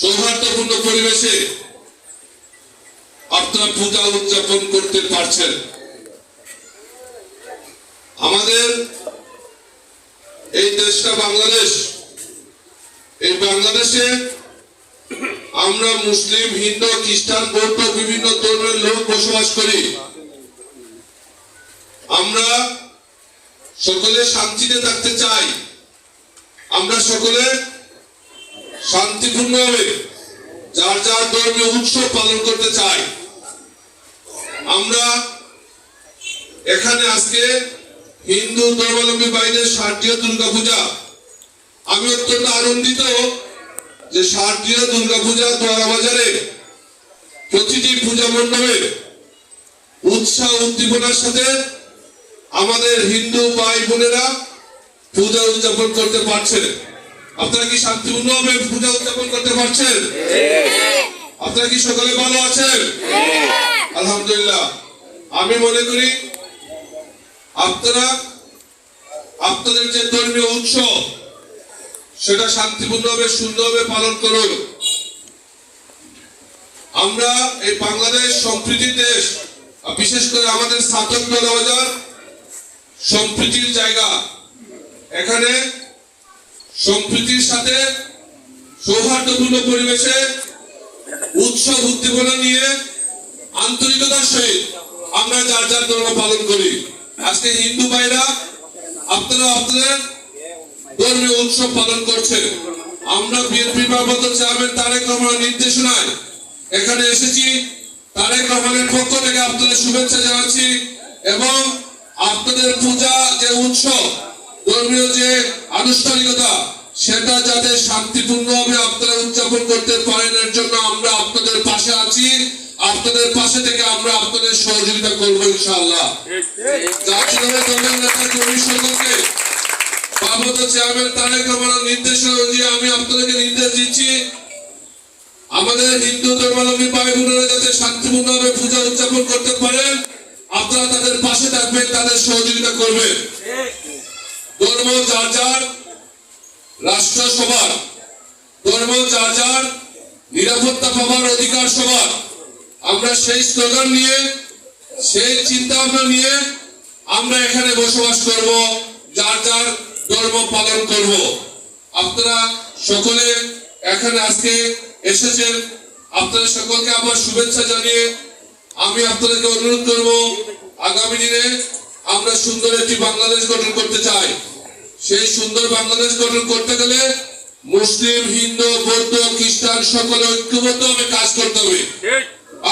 সৌহার্দ্যপূর্ণ পরিবেশে আপনারা পূজা উদযাপন করতে পারছেন। আমাদের এই দেশটা বাংলাদেশ। এই বাংলাদেশে আমরা মুসলিম, হিন্দু, খ্রিস্টান, বৌদ্ধ বিভিন্ন ধর্মের লোক বসবাস করি। আমরা সকলে শান্তিতে থাকতে চাই। আমরা সকলে শান্তিপূর্ণভাবে যার যার ধর্মীয় উৎসব পালন করতে চাই। আমরা এখানে আজকে হিন্দু ধর্মাবলম্বী ভাইদের শারদীয় দুর্গা পূজা আমি অত্যন্ত আনন্দিত যে শারদীয় দুর্গা পূজা বাজারে প্রতিটি পূজা মণ্ডপে উৎসাহ উদ্দীপনার সাথে আমাদের হিন্দু ভাই বোনেরা পূজা উদযাপন করতে পারছেন। আপনারা কি শান্তিপূর্ণভাবে পূজা উদযাপন করতে পারছেন? আপনারা কি সকলে ভালো আছেন? আলহামদুলিল্লাহ। আমি মনে করি আপনারা, আপনাদের যে ধর্মীয় উৎসব, সেটা শান্তিপূর্ণভাবে, সুন্দরভাবে পালন করুন। আমরা এই বাংলাদেশ সম্প্রীতির দেশ বিশেষ করে আমাদের স্নাতক সম্প্রীতির জায়গা। এখানে সম্প্রীতির সাথে সৌহার্দ্যপূর্ণ পরিবেশে উৎসব উদ্দীপনা নিয়ে আন্তরিকতার সহিত আমরা যার যার ধর্ম পালন করি। আজকে হিন্দু ভাইরা, আপনারা আপনাদের ধর্মীয় উৎসব পালন করছেন। আমরা বিএনপি ভারপ্রাপ্ত চেয়ারম্যান তারেক রহমানের নির্দেশনায় এখানে এসেছি। তারেক রহমানের পক্ষ থেকে আপনাদের শুভেচ্ছা জানাচ্ছি এবং আপনাদের পূজা যে উৎসব ধর্মীয় যে আনুষ্ঠানিকতা, সেটা যাতে শান্তিপূর্ণভাবে আপনারা উদযাপন করতে পারেন, এর জন্য আমরা আপনাদের পাশে আছি। আপনাদের পাশে থেকে আমরা আপনাদের সহযোগিতা করব ইনশাআল্লাহ। আমি আপনাদেরকে নির্দেশ দিচ্ছি, আমাদের হিন্দু ধর্মাবলম্বী ভাই বোনেরা যাতে শান্তিপূর্ণভাবে পূজা উদযাপন করতে পারেন, আপনারা তাদের পাশে থাকবেন, তাদের সহযোগিতা করবেন। যার যার অধিকার সবার আমরা সেই স্লোগান নিয়ে, সেই চিন্তা নিয়ে আমরা এখানে বসবাস করব, যার যার ধর্ম পালন করব। আপনারা সকলে এখানে আজকে এসেছেন। আপনাদের সকলকে আমার শুভেচ্ছা জানিয়ে আমি আপনাদেরকে অনুরোধ করব, আগামী দিনে আমরা সুন্দর একটি বাংলাদেশ গঠন করতে চাই। সেই সুন্দর বাংলাদেশ গঠন করতে গেলে মুসলিম হিন্দু বৌদ্ধ খ্রিস্টান সকলে ঐক্যবদ্ধভাবে কাজ করতে হবে।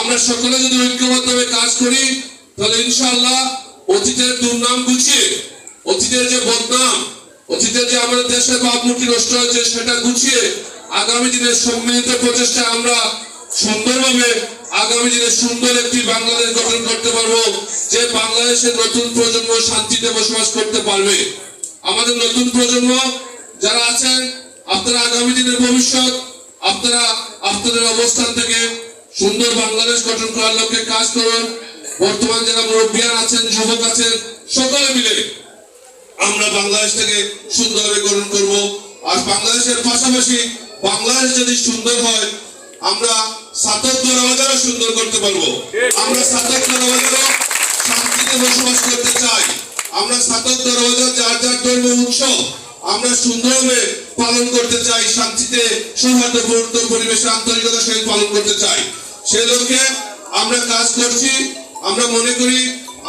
আমরা সকলে যদি ঐক্যবদ্ধভাবে কাজ করি তাহলে ইনশাআল্লাহ অতীতের দুর্নাম গুছিয়ে অতীতের যে বদনাম অতীতের যে আমাদের দেশের ভাবমূর্তি নষ্ট হয়েছে সেটা গুছিয়ে আগামী দিনের সম্মিলিত প্রচেষ্টায় আমরা সুন্দরভাবে আগামী দিনে সুন্দর একটি বাংলাদেশ গঠন করতে পারব, যে বাংলাদেশের নতুন প্রজন্ম শান্তিতে বসবাস করতে পারবে। আমাদের নতুন প্রজন্ম যারা আছেন, আপনারা আগামী দিনের ভবিষ্যৎ, আপনারা আপনাদের অবস্থান থেকে সুন্দর বাংলাদেশ গঠন করার লক্ষ্যে কাজ করুন। বর্তমান যারা মুরব্বিয়ান আছেন, যুবক আছেন, সকলে মিলে আমরা বাংলাদেশ থেকে সুন্দরভাবে গ্রহণ করব। আর বাংলাদেশের পাশাপাশি বাংলাদেশ যদি সুন্দর হয় আমরা সাতক দরওয়াজারও সুন্দর করতে পারব। আমরা সাতক দরওয়াজারও শান্তিতে বসবাস করতে চাই। আমরা সাতক দরওয়াজা যার যার ধর্ম উৎসব আমরা সুন্দরভাবে পালন করতে চাই, শান্তিতে, সৌহার্দ্যপূর্ণ পরিবেশে, আন্তরিকতার সহিত পালন করতে চাই। সে লক্ষ্যে আমরা কাজ করছি, আমরা মনে করি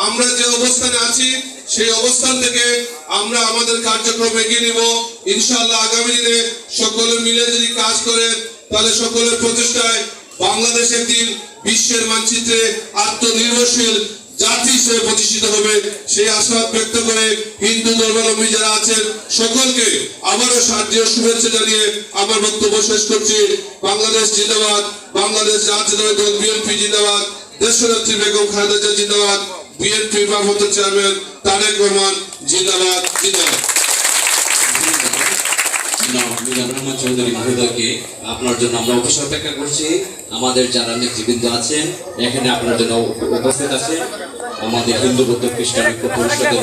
আমরা যে অবস্থানে আছি, সেই অবস্থান থেকে আমরা আমাদের কার্যক্রম এগিয়ে নিব। ইনশাআল্লাহ আগামী দিনে সকলে মিলে যদি কাজ করে তাহলে সকলের প্রচেষ্টায় বাংলাদেশ একদিন বিশ্বের মানচিত্রে আত্মনির্ভরশীল জাতি হিসেবে প্রতিষ্ঠিত হবে। সেই আশাবাদ ব্যক্ত করে হিন্দু ধর্মাবলম্বী যারা আছেন, সকলকে আবারও শান্তিও শুভেচ্ছা জানিয়ে আমার বক্তব্য শেষ করছি। বাংলাদেশ জিন্দাবাদ, বাংলাদেশ জাতীয় দল বিএনপি জিন্দাবাদ, দেশনেত্রী বেগম খালেদা জিন্দাবাদ, বিএনপি ভারপ্রাপ্ত চেয়ারম্যান তারেক রহমান জিন্দাবাদ জিন্দাবাদ। জনাব মিজানুর রহমান চৌধুরী মহোদয়কে আপনার জন্য আমরা অপেক্ষা করছি। আমাদের যারা নেতৃবৃন্দ আছেন এখানে আপনার জন্য উপস্থিত আছেন। আমাদের হিন্দু বৌদ্ধ খ্রিস্টান ঐক্য পরিষদের